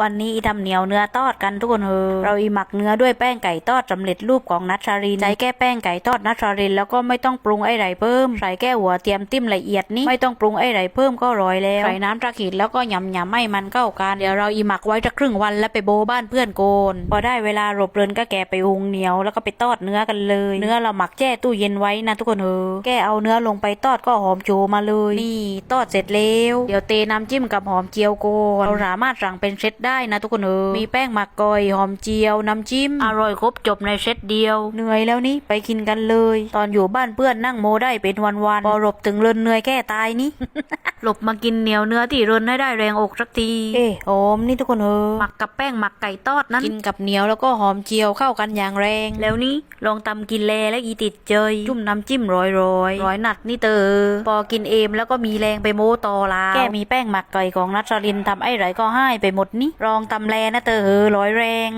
วันนี้อีทำเหนียวเนื้อทอดกันทุกคนเฮอเราอีหมักเนื้อด้วยแป้งไก่ทอดสำเร็จรูปของนัชชารินใช้แก้แป้งไก่ทอดนัชชารินแล้วก็ไม่ต้องปรุงไอ้ไรเพิ่มใส่แก้หัวเทียมติ้มละเอียดนี่ไม่ต้องปรุงไอ้ไรเพิ่มก็อร่อยแล้วใส่น้ำตะขีดแล้วก็ยำยำให้มันเข้ากันเดี๋ยวเราอีหมักไว้จะครึ่งวันแล้วไปโบบ้านเพื่อนโกนพอได้เวลาหลบเรินก็แกะไปหุงเหนียวแล้วก็ไปทอดเนื้อกันเลย เนื้อเราหมักแช่ตู้เย็นไว้นะทุกคนเฮอแกเอาเนื้อลงไปทอดก็หอมโชมาเลยนี่ทอดเสร็จแล้วเดี๋ยวเตน้ำจิ้มกับหอมเจียวโกนเราสามารถสั่งเป็นเซตได้นะทุกคนเออมีแป้งหมักกอย หอมเจียว น้ำจิ้ม อร่อยครบจบในเซตเดียว เหนื่อยแล้วนี่ไปกินกันเลย ตอนอยู่บ้านเพื่อนนั่งโมได้เป็นวันๆพอหลบถึงเรินเหนื่อยแค่ตายนี่หลบมากินเหนียวเนื้อที่เรินให้ได้แรงอกสักที เอ๊ะหอมนี่ทุกคนเออหมักกับแป้งหมักไก่ทอดนั้นกินกับเหนียวแล้วก็หอมเจียวเข้ากันอย่างแรง แล้วนี่ลองตำกินแลและอีติดเจยจุ่มน้ำจิ้มร้อยร้อยร้อยหนัดนี่เตอพอกินเอมแล้วก็มีแรงไปโมต่อลาวแกมีแป้งหมักไก่ของนัชรินทำไอ้ไรก็ให้ไปหมดนี่รองตำแลนะเตอเฮอร้อยแรง